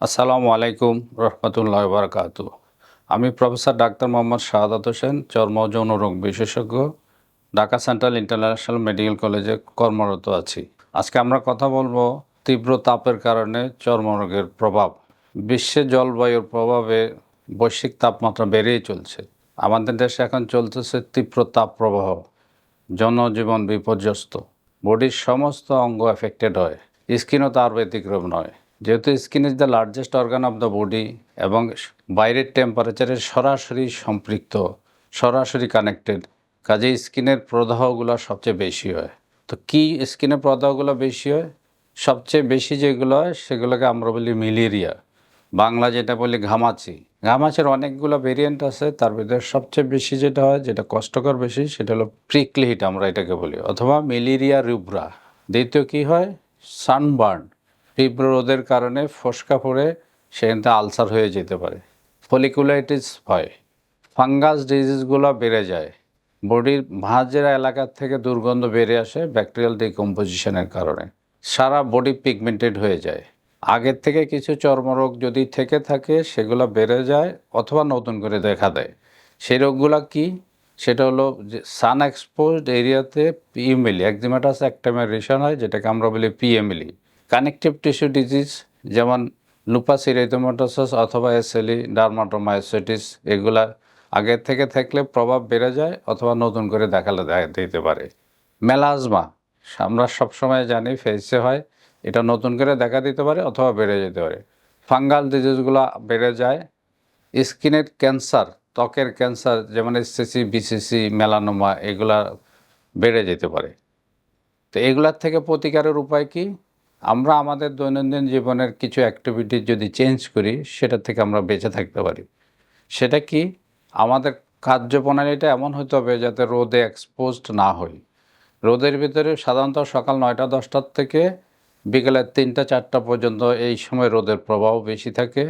আসসালামু আলাইকুম রহমতুল্লাহ বারকাতু। আমি প্রফেসর ডাক্তার মোহাম্মদ শাহাদাত হোসেন চর্ম যৌন রোগ বিশেষজ্ঞ, ঢাকা সেন্ট্রাল ইন্টারন্যাশনাল মেডিকেল কলেজে কর্মরত আছি। আজকে আমরা কথা বলব তীব্র তাপের কারণে চর্মরোগের প্রভাব। বিশ্বে জলবায়ুর প্রভাবে বৈশ্বিক তাপমাত্রা বেড়েই চলছে। আমাদের দেশে এখন চলতেছে তীব্র তাপ প্রবাহ জনজীবন বিপর্যস্ত। বডির সমস্ত অঙ্গ এফেক্টেড হয়। স্কিনও তার ব্যতিক্রম নয়। যেহেতু skin is the largest organ of the body এবং বাইরের টেম্পারেচারের সরাসরি সম্পৃক্ত, সরাসরি কানেক্টেড কাজে স্কিনের প্রদাহগুলো সবচেয়ে বেশি হয়। তো কি স্কিনের প্রদাহগুলো বেশি হয়? সবচেয়ে বেশি যেগুলো হয়, সেগুলোকে আমরা বলি মিলেরিয়া বাংলা যেটা বলি ঘামাচি। ঘামাচির অনেকগুলো ভেরিয়েন্ট আছে, তার ভিতরে সবচেয়ে বেশি যেটা হয়, যেটা কষ্টকর বেশি, সেটা হলো প্রিকলি হিট আমরা এটাকে বলি, অথবা ম্যালেরিয়া রুব্রা দ্বিতীয় কি হয়? সানবার্ন তীব্র রোদের কারণে ফসকা পড়ে সেখানতে আলসার হয়ে যেতে পারে। ফলিকুলাইটিস হয় ফাঙ্গাস ডিজিজগুলো বেড়ে যায়। বডির ভাঁজের এলাকার থেকে দুর্গন্ধ বেড়ে আসে ব্যাকটেরিয়াল ডিকম্পোজিশনের কারণে। সারা বডি পিগমেন্টেড হয়ে যায়। আগের থেকে কিছু চর্মরোগ যদি থেকে থাকে, সেগুলো বেড়ে যায় অথবা নতুন করে দেখা দেয়। সেই রোগগুলো কি? সেটা হলো যে সান এক্সপোজড এরিয়াতে পিএমএলি একজিমাটাস অ্যাক্টামারেশন হয়, যেটাকে আমরা বলি পিএমএলি কানেকটিভ টিস্যু ডিজিজ যেমন লুপাস ইরেথোমাটোসাস অথবা এসএলই ডার্মাটোমায়োসাইটিস এগুলা আগের থেকে থাকলে প্রভাব বেড়ে যায় অথবা নতুন করে দেখালে দিতে পারে। মেলাজমা আমরা সবসময় জানি ফেসে হয়, এটা নতুন করে দেখা দিতে পারে অথবা বেড়ে যেতে পারে। ফাঙ্গাল ডিজিজগুলো বেড়ে যায়। স্কিনের ক্যান্সার, ত্বকের ক্যান্সার, যেমন এসসিসি বিসিসি মেলানোমা এগুলা বেড়ে যেতে পারে। তো এগুলার থেকে প্রতিকারের উপায় কি? আমরা আমাদের দৈনন্দিন জীবনের কিছু অ্যাক্টিভিটি যদি চেঞ্জ করি, সেটা থেকে আমরা বেঁচে থাকতে পারি। সেটা কি? আমাদের কার্যপ্রণালীটা এমন হতে হবে যাতে রোদে এক্সপোজড না হই। রোদের ভিতরে সাধারণত সকাল নয়টা, দশটার থেকে বিকেলের তিনটা, চারটা পর্যন্ত এই সময় রোদের প্রভাব বেশি থাকে।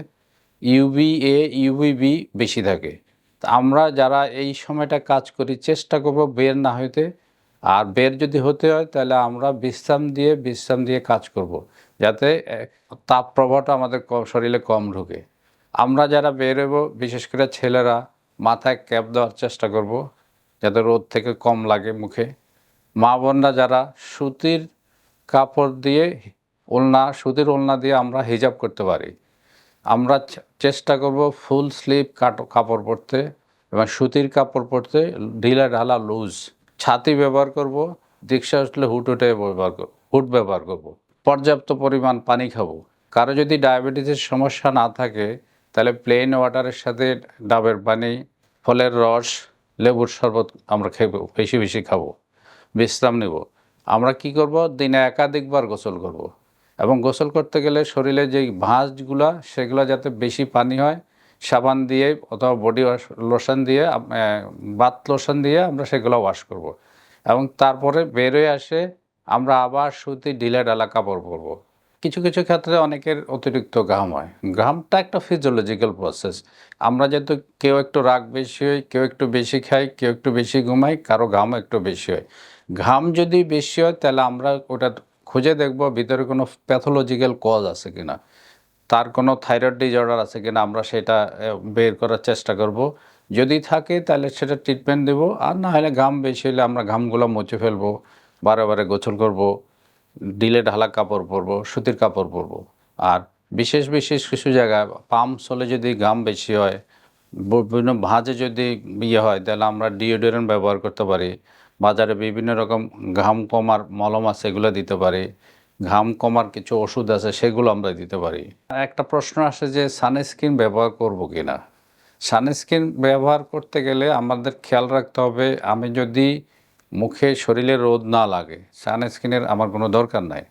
ইউভি এ ইউভিবি বেশি থাকে। আমরা যারা এই সময়টা কাজ করি, চেষ্টা করব বের না হইতে আর বের যদি হতে হয়, তাহলে আমরা বিশ্রাম দিয়ে বিশ্রাম দিয়ে কাজ করব। যাতে তাপ প্রবাহটা আমাদের শরীরে কম ঢুকে আমরা যারা বেরোবো, বিশেষ করে ছেলেরা, মাথায় ক্যাপ দেওয়ার চেষ্টা করব, যাতে রোদ থেকে কম লাগে মুখে মা বোনরা যারা সুতির কাপড় দিয়ে, ওলনা, সুতির ওলনা দিয়ে আমরা হিজাব করতে পারি, আমরা চেষ্টা করব ফুল স্লিভ কাপড় পরতে, এবং সুতির কাপড় পরতে, ঢিলা ঢালা লুজ ছাতি ব্যবহার করব দীক্ষা আসলে হুট উঠে ব্যবহার করব, হুট ব্যবহার করব। পর্যাপ্ত পরিমাণ পানি খাব। কারও যদি ডায়াবেটিসের সমস্যা না থাকে, তাহলে প্লেন ওয়াটারের সাথে ডাবের পানি, ফলের রস, লেবুর শরবত আমরা খাব, বেশি বেশি খাব। বিশ্রাম নেব। আমরা কি করব? দিনে একাধিকবার গোসল করব। এবং গোসল করতে গেলে শরীরে যেই ভাঁজগুলা, সেগুলো যাতে বেশি পানি হয় সাবান দিয়ে অথবা বডি ওয়াশ লোশন দিয়ে বাত লোশন দিয়ে আমরা সেগুলো ওয়াশ করব। এবং তারপরে বেরোয় আসে, আমরা আবার সুতি ঢিলা ডালা কাপড় পরবো। কিছু কিছু ক্ষেত্রে অনেকের অতিরিক্ত ঘাম হয়। ঘামটা একটা ফিজিওলজিক্যাল প্রসেস আমরা যেহেতু কেউ একটু রাগ বেশি হয়, কেউ একটু বেশি খাই, কেউ একটু বেশি ঘুমাই, কারও ঘাম একটু বেশি হয়। ঘাম যদি বেশি হয়, তাহলে আমরা ওটা খুঁজে দেখব ভিতরে কোনো প্যাথোলজিক্যাল কজ আছে কিনা। তার কোনো থাইরয়েড ডিজর্ডার আছে কিনা আমরা সেটা বের করার চেষ্টা করব। যদি থাকে তাহলে সেটা ট্রিটমেন্ট দেব, আর না হলে ঘাম বেশি হলে আমরা ঘামগুলো মুছে ফেলব, বারে বারে গোসল করব ডিলে ঢালা কাপড় পরবো, সুতির কাপড় পরবো। আর বিশেষ বিশেষ কিছু জায়গায় পাম সলে যদি ঘাম বেশি হয়, বিভিন্ন ভাঁজে যদি ইয়ে হয়, তাহলে আমরা ডিওডোরেন্ট ব্যবহার করতে পারি। বাজারে বিভিন্ন রকম ঘাম কমার মলম আছে, এগুলো দিতে পারি। ঘাম কমার কিছু ওষুধ আছে, সেগুলো আমরা দিতে পারি। একটা প্রশ্ন আসে যে, সানস্ক্রিন ব্যবহার করব কি না সানস্ক্রিন ব্যবহার করতে গেলে আমাদের খেয়াল রাখতে হবে, আমি যদি মুখে শরীরে রোদ না লাগে, সানস্ক্রিনের আমার কোনো দরকার নাই।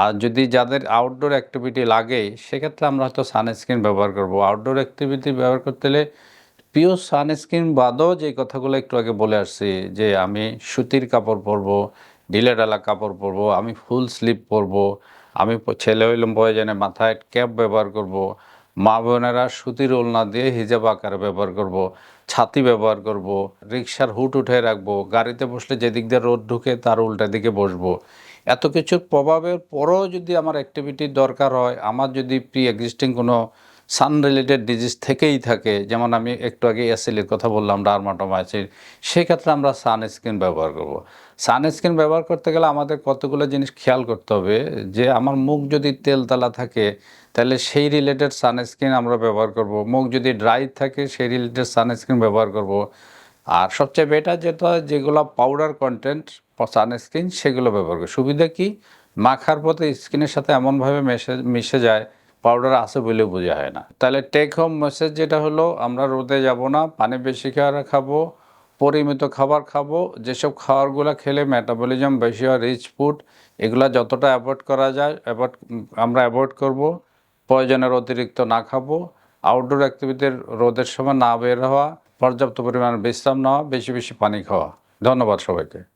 আর যদি যাদের আউটডোর অ্যাক্টিভিটি লাগে, সেক্ষেত্রে আমরা হয়তো সানস্ক্রিন ব্যবহার করব। আউটডোর অ্যাক্টিভিটি ব্যবহার করতে হলে পিওর সানস্ক্রিন বাদও যে কথাগুলো একটু আগে বলে আসছি, যে আমি সুতির কাপড় পরবো ঢিলে ঢালা কাপড় পরবো, আমি ফুল স্লিপ পরবো, আমি ছেলে হইলাম প্রয়োজনে মাথায় ক্যাপ ব্যবহার করব। মা বোনেরা সুতির ওলনা দিয়ে হিজাব আকারে ব্যবহার করব। ছাতি ব্যবহার করব। রিক্সার হুট উঠে রাখব, গাড়িতে বসলে যেদিক দিয়ে রোদ ঢুকে তার উল্টা দিকে বসবো এত কিছুর প্রভাবের পরেও যদি আমার অ্যাক্টিভিটির দরকার হয়, আমার যদি প্রি এক্সিস্টিং কোনো সান রিলেটেড ডিজিজ থেকেই থাকে। যেমন আমি একটু আগে এসএলের কথা বললাম ডার্মাটোমাইসিস সেক্ষেত্রে আমরা সানস্ক্রিন ব্যবহার করব। সানস্ক্রিন ব্যবহার করতে গেলে আমাদের কতগুলো জিনিস খেয়াল করতে হবে, যে আমার মুখ যদি তেলতলা থাকে, তাহলে সেই রিলেটেড সানস্ক্রিন আমরা ব্যবহার করব। মুখ যদি ড্রাই থাকে, সেই রিলেটেড সানস্ক্রিন ব্যবহার করব। আর সবচেয়ে বেটার যেটা, যেগুলো পাউডার কন্টেন্ট সানস্ক্রিন সেগুলো ব্যবহার করি সুবিধা কি? মাখার পথে স্কিনের সাথে এমনভাবে মেশে, মিশে যায় পাউডার আছে বলে বোঝা হয় না। তাহলে টেক হোম মেসেজ যেটা হলো, আমরা রোদে যাব না, পানি বেশি খাওয়া খাব, পরিমিত খাবার খাব, যেসব খাবারগুলো খেলে মেটাবলিজম বেশি হয় রিচ ফুড এগুলো যতটা অ্যাভয়েড করা যায় অ্যাভয়েড আমরা অ্যাভয়েড করব, প্রয়োজনের অতিরিক্ত না খাব আউটডোর অ্যাক্টিভিটির রোদের সময় না বের হওয়া, পর্যাপ্ত পরিমাণে বিশ্রাম নেওয়া, বেশি বেশি পানি খাওয়া। ধন্যবাদ সবাইকে।